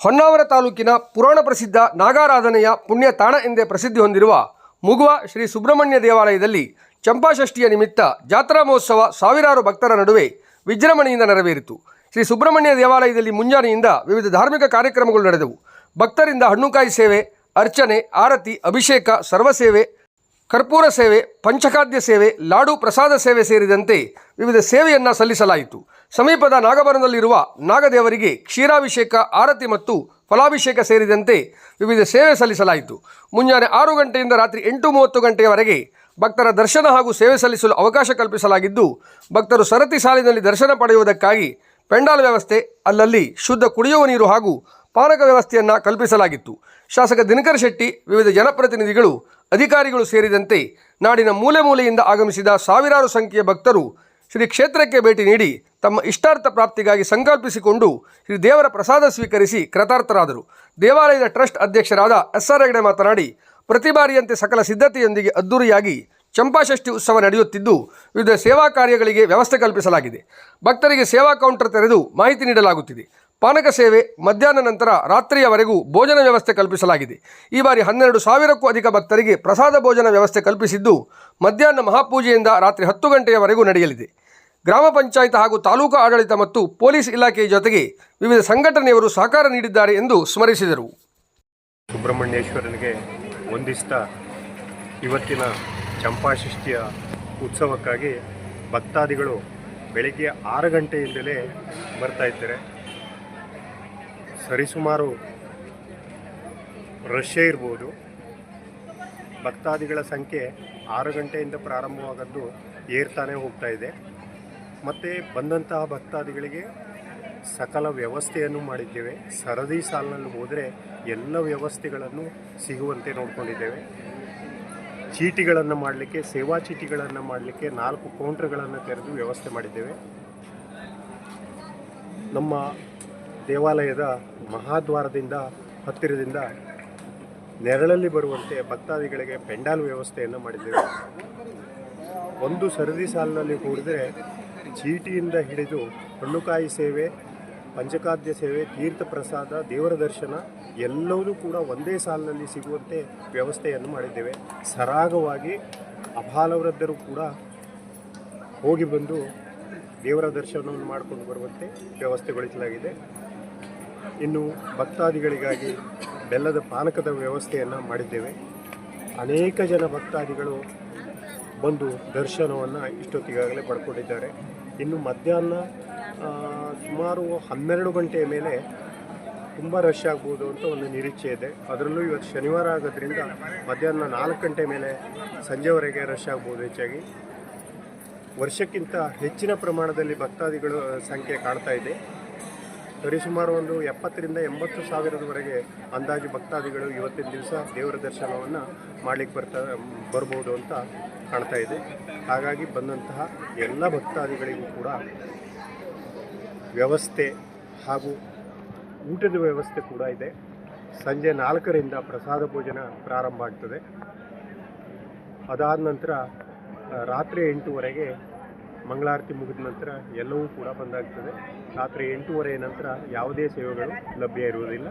ಹೊನ್ನಾವರ ತಾಲೂಕಿನ ಪುರಾಣ ಪ್ರಸಿದ್ಧ ನಾಗಾರಾಧನೆಯ ಪುಣ್ಯ ತಾಣ ಎಂದೇ ಪ್ರಸಿದ್ಧಿ ಹೊಂದಿರುವ ಮುಗುವ ಶ್ರೀ ಸುಬ್ರಹ್ಮಣ್ಯ ದೇವಾಲಯದಲ್ಲಿ ಚಂಪಾಷಷ್ಠಿಯ ನಿಮಿತ್ತ ಜಾತ್ರಾ ಮಹೋತ್ಸವ ಸಾವಿರಾರು ಭಕ್ತರ ನಡುವೆ ವಿಜೃಂಭಣೆಯಿಂದ ನೆರವೇರಿತು. ಶ್ರೀ ಸುಬ್ರಹ್ಮಣ್ಯ ದೇವಾಲಯದಲ್ಲಿ ಮುಂಜಾನೆಯಿಂದ ವಿವಿಧ ಧಾರ್ಮಿಕ ಕಾರ್ಯಕ್ರಮಗಳು ನಡೆದವು. ಭಕ್ತರಿಂದ ಹಣ್ಣುಕಾಯಿ ಸೇವೆ, ಅರ್ಚನೆ, ಆರತಿ, ಅಭಿಷೇಕ ಸರ್ವಸೇವೆ ಕರ್ಪೂರ ಸೇವೆ ಪಂಚಖಾದ್ಯ ಸೇವೆ, ಲಾಡು ಪ್ರಸಾದ ಸೇವೆ ಸೇರಿದಂತೆ ವಿವಿಧ ಸೇವೆಯನ್ನು ಸಲ್ಲಿಸಲಾಯಿತು. ಸಮೀಪದ ನಾಗಬರದಲ್ಲಿರುವ ನಾಗದೇವರಿಗೆ ಕ್ಷೀರಾಭಿಷೇಕ, ಆರತಿ ಮತ್ತು ಫಲಾಭಿಷೇಕ ಸೇರಿದಂತೆ ವಿವಿಧ ಸೇವೆ ಸಲ್ಲಿಸಲಾಯಿತು. ಮುಂಜಾನೆ ಆರು ಗಂಟೆಯಿಂದ ರಾತ್ರಿ ಎಂಟು ಮೂವತ್ತು ಗಂಟೆಯವರೆಗೆ ಭಕ್ತರ ದರ್ಶನ ಹಾಗೂ ಸೇವೆ ಸಲ್ಲಿಸಲು ಅವಕಾಶ ಕಲ್ಪಿಸಲಾಗಿದ್ದು, ಭಕ್ತರು ಸರತಿ ಸಾಲಿನಲ್ಲಿ ದರ್ಶನ ಪಡೆಯುವುದಕ್ಕಾಗಿ ಪೆಂಡಾಲ್ ವ್ಯವಸ್ಥೆ, ಅಲ್ಲಲ್ಲಿ ಶುದ್ಧ ಕುಡಿಯುವ ನೀರು ಹಾಗೂ ಪಾನಕ ವ್ಯವಸ್ಥೆಯನ್ನು ಕಲ್ಪಿಸಲಾಗಿತ್ತು. ಶಾಸಕ ದಿನಕರ್ ಶೆಟ್ಟಿ, ವಿವಿಧ ಜನಪ್ರತಿನಿಧಿಗಳು, ಅಧಿಕಾರಿಗಳು ಸೇರಿದಂತೆ ನಾಡಿನ ಮೂಲೆ ಮೂಲೆಯಿಂದ ಆಗಮಿಸಿದ ಸಾವಿರಾರು ಸಂಖ್ಯೆಯ ಭಕ್ತರು ಶ್ರೀ ಕ್ಷೇತ್ರಕ್ಕೆ ಭೇಟಿ ನೀಡಿ ತಮ್ಮ ಇಷ್ಟಾರ್ಥ ಪ್ರಾಪ್ತಿಗಾಗಿ ಸಂಕಲ್ಪಿಸಿಕೊಂಡು ಶ್ರೀ ದೇವರ ಪ್ರಸಾದ ಸ್ವೀಕರಿಸಿ ಕೃತಾರ್ಥರಾದರು. ದೇವಾಲಯದ ಟ್ರಸ್ಟ್ ಅಧ್ಯಕ್ಷರಾದ ಎಸ್ ಆರ್ ಹೆಗಡೆ ಮಾತನಾಡಿ ಪ್ರತಿ ಬಾರಿಯಂತೆ ಸಕಲ ಸಿದ್ಧತೆಯೊಂದಿಗೆ ಅದ್ದೂರಿಯಾಗಿ ಚಂಪಾಷಷ್ಠಿ ಉತ್ಸವ ನಡೆಯುತ್ತಿದ್ದು ವಿವಿಧ ಸೇವಾ ಕಾರ್ಯಗಳಿಗೆ ವ್ಯವಸ್ಥೆ ಕಲ್ಪಿಸಲಾಗಿದೆ. ಭಕ್ತರಿಗೆ ಸೇವಾ ಕೌಂಟರ್ ತೆರೆದು ಮಾಹಿತಿ ನೀಡಲಾಗುತ್ತಿದೆ. ಪಾನಕ ಸೇವೆ ಮಧ್ಯಾಹ್ನ ನಂತರ ರಾತ್ರಿಯವರೆಗೂ ಭೋಜನ ವ್ಯವಸ್ಥೆ ಕಲ್ಪಿಸಲಾಗಿದೆ. ಈ ಬಾರಿ ಹನ್ನೆರಡು ಸಾವಿರಕ್ಕೂ ಅಧಿಕ ಭಕ್ತರಿಗೆ ಪ್ರಸಾದ ಭೋಜನ ವ್ಯವಸ್ಥೆ ಕಲ್ಪಿಸಿದ್ದು ಮಧ್ಯಾಹ್ನ ಮಹಾಪೂಜೆಯಿಂದ ರಾತ್ರಿ ಹತ್ತು ಗಂಟೆಯವರೆಗೂ ನಡೆಯಲಿದೆ. ಗ್ರಾಮ ಪಂಚಾಯತ್ ಹಾಗೂ ತಾಲೂಕು ಆಡಳಿತ ಮತ್ತು ಪೊಲೀಸ್ ಇಲಾಖೆಯ ಜೊತೆಗೆ ವಿವಿಧ ಸಂಘಟನೆಯವರು ಸಹಕಾರ ನೀಡಿದ್ದಾರೆ ಎಂದು ಸ್ಮರಿಸಿದರು. ಸುಬ್ರಹ್ಮಣ್ಯೇಶ್ವರನಿಗೆ ಒಂದಿಷ್ಟ ಇವತ್ತಿನ ಚಂಪಾಷಷ್ಠಿಯ ಉತ್ಸವಕ್ಕಾಗಿ ಭಕ್ತಾದಿಗಳು ಬೆಳಿಗ್ಗೆ ಆರು ಗಂಟೆಯಿಂದಲೇ ಬರ್ತಾ ಇದ್ದಾರೆ. ಸರಿಸುಮಾರು ರಶ್ಯ ಇರ್ಬೋದು. ಭಕ್ತಾದಿಗಳ ಸಂಖ್ಯೆ ಆರು ಗಂಟೆಯಿಂದ ಪ್ರಾರಂಭವಾಗದ್ದು ಏರ್ತಾನೆ ಹೋಗ್ತಾ ಇದೆ. ಮತ್ತು ಬಂದಂತಹ ಭಕ್ತಾದಿಗಳಿಗೆ ಸಕಲ ವ್ಯವಸ್ಥೆಯನ್ನು ಮಾಡಿದ್ದೇವೆ. ಸರದಿ ಸಾಲಿನಲ್ಲಿ ಹೋದರೆ ಎಲ್ಲ ವ್ಯವಸ್ಥೆಗಳನ್ನು ಸಿಗುವಂತೆ ನೋಡ್ಕೊಂಡಿದ್ದೇವೆ. ಚೀಟಿಗಳನ್ನು ಮಾಡಲಿಕ್ಕೆ, ಸೇವಾ ಚೀಟಿಗಳನ್ನು ಮಾಡಲಿಕ್ಕೆ ನಾಲ್ಕು ಕೌಂಟರ್ಗಳನ್ನು ತೆರೆದು ವ್ಯವಸ್ಥೆ ಮಾಡಿದ್ದೇವೆ. ನಮ್ಮ ದೇವಾಲಯದ ಮಹಾದ್ವಾರದಿಂದ ಹತ್ತಿರದಿಂದ ನೆರಳಲ್ಲಿ ಬರುವಂತೆ ಭಕ್ತಾದಿಗಳಿಗೆ ಪೆಂಡಾಲ್ ವ್ಯವಸ್ಥೆಯನ್ನು ಮಾಡಿದ್ದೇವೆ. ಒಂದು ಸರದಿ ಸಾಲಿನಲ್ಲಿ ಕೂಡಿದರೆ ಚೀಟಿಯಿಂದ ಹಿಡಿದು ಹಣ್ಣುಕಾಯಿ ಸೇವೆ ಪಂಚಖಾದ್ಯ ಸೇವೆ, ತೀರ್ಥ ಪ್ರಸಾದ, ದೇವರ ದರ್ಶನ ಎಲ್ಲವೂ ಕೂಡ ಒಂದೇ ಸಾಲಿನಲ್ಲಿ ಸಿಗುವಂತೆ ವ್ಯವಸ್ಥೆಯನ್ನು ಮಾಡಿದ್ದೇವೆ. ಸರಾಗವಾಗಿ ಅಬಾಲವೃದ್ಧರು ಕೂಡ ಹೋಗಿ ಬಂದು ದೇವರ ದರ್ಶನವನ್ನು ಮಾಡಿಕೊಂಡು ಬರುವಂತೆ ವ್ಯವಸ್ಥೆಗೊಳಿಸಲಾಗಿದೆ. ಇನ್ನು ಭಕ್ತಾದಿಗಳಿಗಾಗಿ ಬೆಲ್ಲದ ಪಾನಕದ ವ್ಯವಸ್ಥೆಯನ್ನು ಮಾಡಿದ್ದೇವೆ. ಅನೇಕ ಜನ ಭಕ್ತಾದಿಗಳು ಬಂದು ದರ್ಶನವನ್ನು ಇಷ್ಟೊತ್ತಿಗಾಗಲೇ ಪಡ್ಕೊಂಡಿದ್ದಾರೆ. ಇನ್ನು ಮಧ್ಯಾಹ್ನ ಸುಮಾರು ಹನ್ನೆರಡು ಗಂಟೆಯ ಮೇಲೆ ತುಂಬ ರಶ್ ಆಗ್ಬೋದು ಅಂತ ಒಂದು ನಿರೀಕ್ಷೆ ಇದೆ. ಅದರಲ್ಲೂ ಇವತ್ತು ಶನಿವಾರ ಆಗೋದ್ರಿಂದ ಮಧ್ಯಾಹ್ನ ನಾಲ್ಕು ಗಂಟೆ ಮೇಲೆ ಸಂಜೆವರೆಗೆ ರಶ್ ಆಗ್ಬೋದು ಹೆಚ್ಚಾಗಿ. ವರ್ಷಕ್ಕಿಂತ ಹೆಚ್ಚಿನ ಪ್ರಮಾಣದಲ್ಲಿ ಭಕ್ತಾದಿಗಳು ಸಂಖ್ಯೆ ಕಾಣ್ತಾ ಇದೆ. ಸರಿಸುಮಾರು ಒಂದು ಎಪ್ಪತ್ತರಿಂದ ಎಂಬತ್ತು ಸಾವಿರದವರೆಗೆ ಅಂದಾಜು ಭಕ್ತಾದಿಗಳು ಇವತ್ತಿನ ದಿವಸ ದೇವರ ದರ್ಶನವನ್ನು ಮಾಡಲಿಕ್ಕೆ ಬರ್ತಾ, ಬರ್ಬೋದು ಅಂತ ಕಾಣ್ತಾ ಇದೆ. ಹಾಗಾಗಿ ಬಂದಂತಹ ಎಲ್ಲ ಭಕ್ತಾದಿಗಳಿಗೂ ಕೂಡ ವ್ಯವಸ್ಥೆ ಹಾಗೂ ಊಟದ ವ್ಯವಸ್ಥೆ ಕೂಡ ಇದೆ. ಸಂಜೆ ನಾಲ್ಕರಿಂದ ಪ್ರಸಾದ ಭೋಜನ ಪ್ರಾರಂಭ ಆಗ್ತದೆ. ಅದಾದ ನಂತರ ರಾತ್ರಿ ಎಂಟೂವರೆಗೆ ಮಂಗಳಾರತಿ ಮುಗಿದ ನಂತರ ಎಲ್ಲವೂ ಕೂಡ ಬಂದಾಗ್ತದೆ. ರಾತ್ರಿ ಎಂಟೂವರೆ ನಂತರ ಯಾವುದೇ ಸೇವೆಗಳು ಲಭ್ಯ ಇರುವುದಿಲ್ಲ.